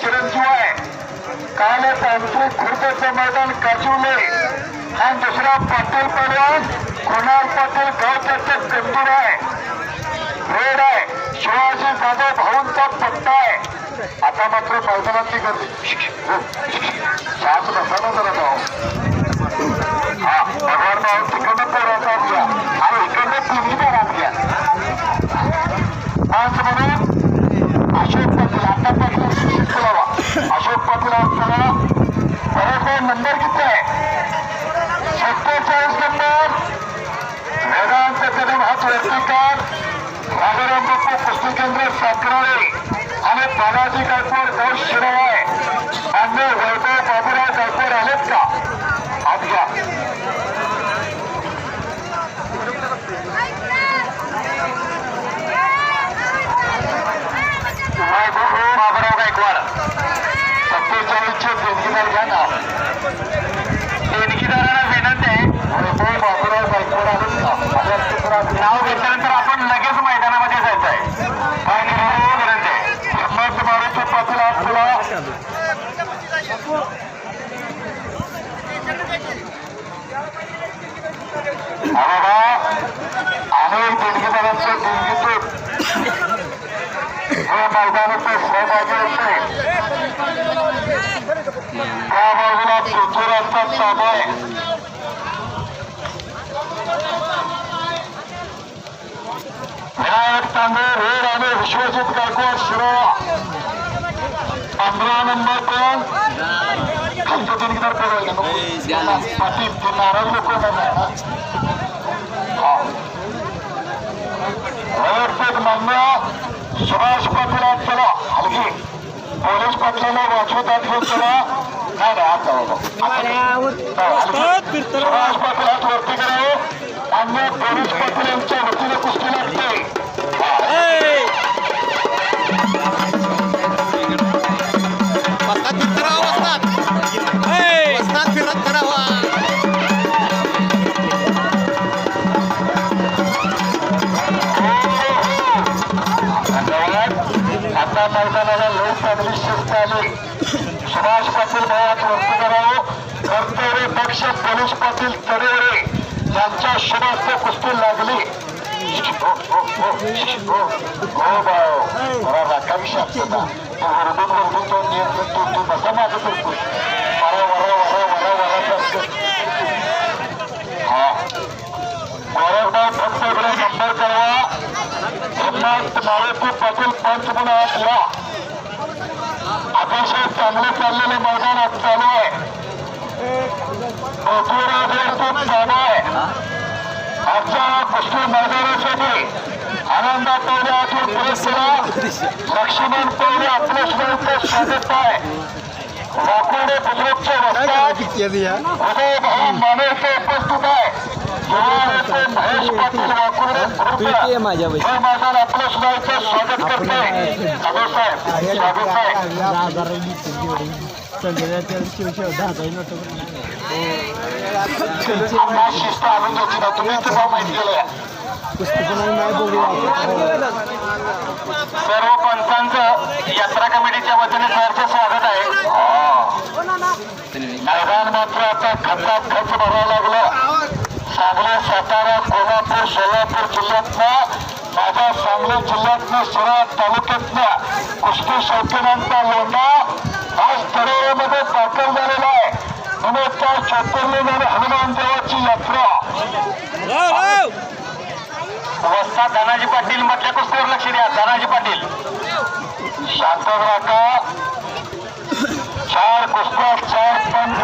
चिरंजीव आहे कालच आमचे खुर्दचं मैदान गाजवले हा दुसरा पाटील पैलवान कुणाल पाटील गावचा त्याचं कंदूर आहे. रेड आहे शिवाजी जाधव भाऊंचा पट्टा आहे. आता मात्र मैदानातली गर्दी शांत बसा ना जरा भाऊ हा भगवान भाऊ तिकडनं पोराचा घ्या आणि इकडनं तिन्ही पोरात घ्या पाच म्हणून अशोक पाटील आता पाटील बोलावा अशोक पाटील आपल्याला बरोबर नंबर किती आहे? सत्तेचाळीस नंबर. वेदांत कदम हात वर्तिकार राजाराम बाप्पू कुस्ती केंद्र साकराळे आणि बालाजी गायकवाड गौर शिरवाय आणि वैभव बाबुराव गायकवाड आलेत का? টাকা দেবো Tanrı, Hür Amir, Şehzat Kalkos, Şura, असते त्या बाजूला पृथ्वीराजचा चालू आहे विनायक तांबे रेड आणि विश्वजित गायकवाड शिरोळा पंधरा नंबर कोण खालचं देणगीदार कोण आहे का नको? पाटील ते नारायण लोक व्यवस्थित मान्य सुभाष पाटील चला मैदानाला लोक चांगली शिस्त आली सुभाष पाटील भावात वरती कर्तव्य पक्ष पोलीस पाटील तरेवरे यांच्या शुभास्त कुस्ती लागली. हो हो हो हो हो भाऊ मला राखावी शकतो तू वरडून वरडून तो नियंत्रण तू तू बसा माझं करतो मारुती पाटील पंच म्हणून आज या. अतिशय चांगले चाललेले मैदान चालू आहे. पृथ्वीराज हे खूप चालू आहे. आजच्या कुस्ती मैदानासाठी आनंदा पवले अतुल पुरस्कार लक्ष्मण पवले आपल्या स्वागत आहे. वाकोडे बुजुर्गचे उदय भाऊ मानेचे उपस्थित आहे. युवा माझ्या हे मैदान स्वागत करते साहेब शिस्त आणून तुम्ही सर्व पंचांचं यात्रा कमिटीच्या वतीने सरचं स्वागत आहे मैदान मात्र आता खचात खच भरावं लागलं सांगली सातारा कोल्हापूर सोलापूर जिल्ह्यातनं माझ्या सांगली जिल्ह्यातनं शिरा तालुक्यातनं कुस्ती शौकीनांचा लोंढा आज तळेमध्ये दाखल झालेला आहे. म्हणून त्या ज्योतिर्लिंग आणि हनुमान देवाची यात्रा. वस्ता धनाजी पाटील मधल्या कुस्तीवर लक्ष द्या. धनाजी पाटील. शांत राखा. चार कुस्त्या चार पंच